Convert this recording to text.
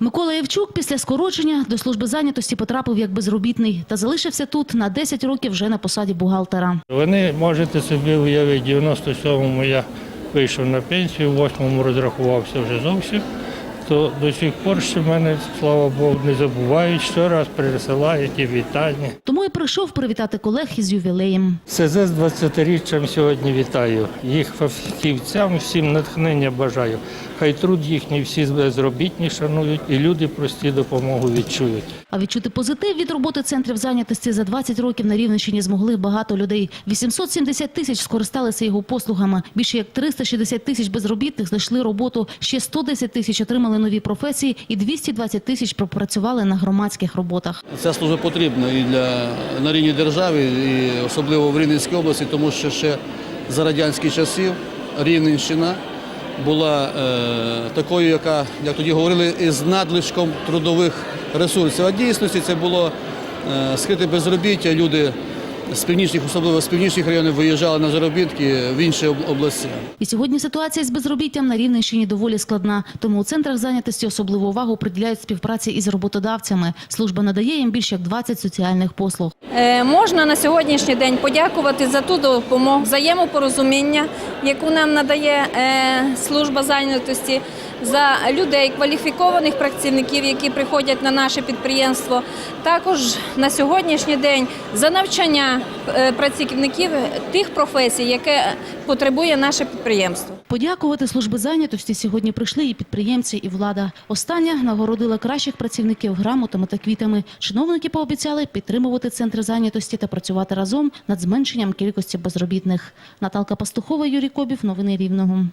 Микола Євчук після скорочення до служби зайнятості потрапив як безробітний та залишився тут на 10 років вже на посаді бухгалтера. Вони можете собі уявити, в 97-му я вийшов на пенсію, в 8-му розрахувався вже зовсім. То до сих пор ще мене, слава Богу, не забувають, щораз пересилають і вітання. Тому і прийшов привітати колег із ювілеєм. СЗ з 20-річчям сьогодні вітаю. Їх фахівцям всім натхнення бажаю. Хай труд їхній всі безробітні шанують і люди прості допомогу відчують. А відчути позитив від роботи центрів зайнятості за 20 років на Рівненщині змогли багато людей. 870 тисяч скористалися його послугами. Більше як 360 тисяч безробітних знайшли роботу. Ще 110 тисяч отримали нові професії і 220 тисяч пропрацювали на громадських роботах. Ця служба потрібна і для на рівні держави, і особливо в Рівненській області, тому що ще за радянських часів Рівненщина була е, такою, яка, як тоді говорили, із надлишком трудових ресурсів. А дійсності це було е, скрите безробіття. Люди з північних, особливо з північних районів, виїжджали на заробітки в інші області. І сьогодні ситуація з безробіттям на Рівненщині доволі складна. Тому у центрах зайнятості особливу увагу приділяють співпраці із роботодавцями. Служба надає їм більше як 20 соціальних послуг. Е, Можна на сьогоднішній день подякувати за ту допомогу, взаємопорозуміння, яку нам надає е, служба зайнятості, за людей, кваліфікованих працівників, які приходять на наше підприємство. Також на сьогоднішній день за навчання е, працівників тих професій, яке потребує наше підприємство. Подякувати служби зайнятості сьогодні прийшли і підприємці, і влада. Остання нагородила кращих працівників грамотами та квітами. Чиновники пообіцяли підтримувати центри зайнятості та працювати разом над зменшенням кількості безробітних. Наталка Пастухова, Юрій Кобів. Новини Рівного.